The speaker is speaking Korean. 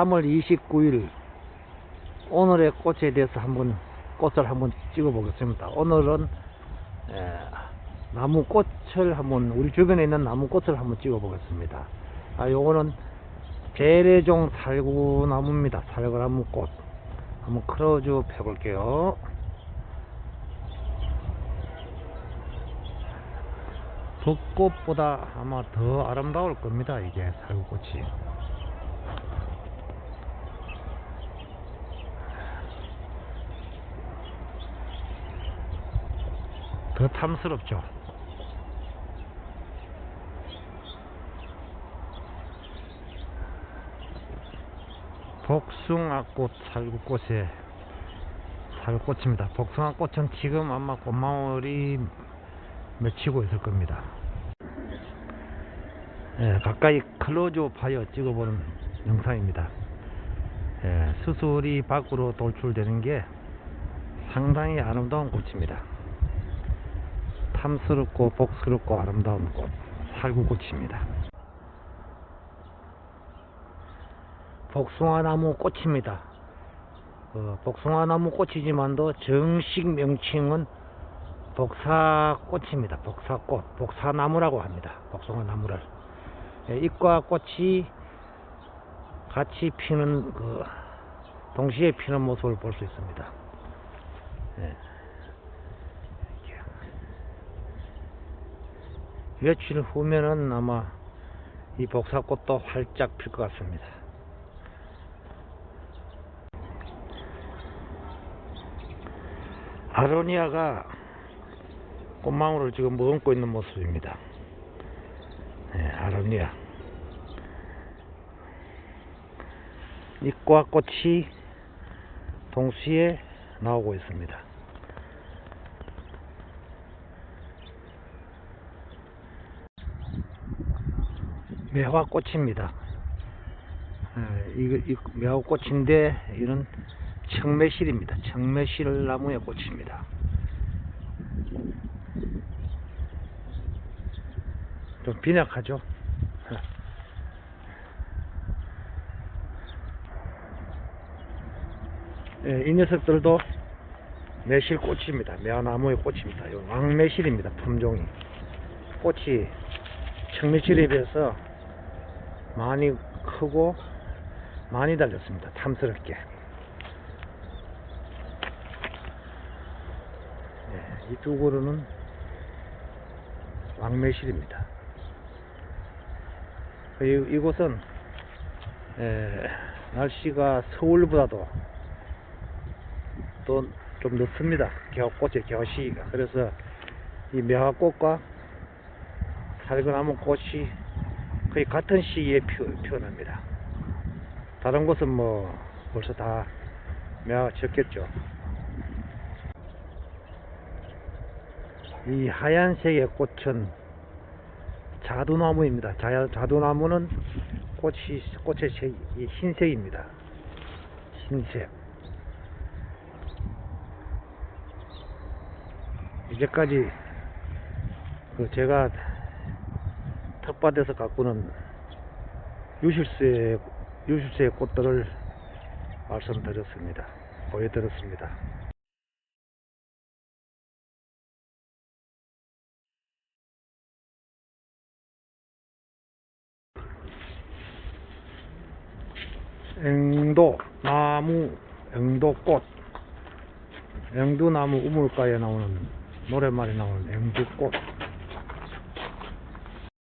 3월 29일 오늘의 꽃에 대해서 한번 꽃을 한번 찍어 보겠습니다. 오늘은 에, 나무 꽃을 한번 우리 주변에 있는 나무 꽃을 한번 찍어 보겠습니다. 아 요거는 베레종 살구나무입니다. 살구나무 꽃 한번 크로즈 펴 볼게요. 벚꽃보다 아마 더 아름다울 겁니다. 이게 살구꽃이. 더 탐스럽죠. 복숭아꽃 살구꽃에 살구꽃입니다. 복숭아꽃은 지금 아마 꽃망울이 맺히고 있을 겁니다. 예, 가까이 클로즈 파여 찍어보는 영상입니다. 예, 수술이 밖으로 돌출되는 게 상당히 아름다운 꽃입니다. 탐스럽고 복스럽고 아름다운 꽃, 살구꽃입니다. 복숭아나무 꽃입니다. 어, 복숭아나무 꽃이지만도 정식 명칭은 복사꽃입니다. 복사꽃, 복사나무라고 합니다. 복숭아나무를. 예, 잎과 꽃이 같이 피는 그 동시에 피는 모습을 볼 수 있습니다. 예. 며칠 후면은 아마 이 복사꽃도 활짝 필 것 같습니다. 아로니아가 꽃망울을 지금 머금고 있는 모습입니다. 네, 아로니아. 잎과 꽃이 동시에 나오고 있습니다. 매화꽃입니다. 예, 이거, 매화꽃인데 이런 청매실입니다. 청매실 나무의 꽃입니다. 좀 빈약하죠? 예, 이 녀석들도 매실꽃입니다. 매화나무의 꽃입니다. 이 왕매실입니다. 품종이. 꽃이 청매실에 비해서 많이 크고 많이 달렸습니다. 탐스럽게. 이두 그루는 왕매실입니다. 이, 이곳은 에, 날씨가 서울보다도 또 좀 늦습니다. 겨꽃의 겨시기가. 그래서 이 매화꽃과 살그나무 꽃이 거의 같은 시기에 피, 피어납니다. 다른 곳은 뭐 벌써 다 매화가 졌겠죠. 이 하얀색의 꽃은 자두나무입니다. 자, 자두나무는 꽃이, 꽃의 색이 흰색입니다. 흰색. 이제까지 그 제가 텃밭에서 가꾸는 유실수의, 유실수의 꽃들을 말씀드렸습니다. 보여드렸습니다. 앵도 나무 앵도꽃 앵두나무 우물가에 나오는 노랫말에 나오는 앵두꽃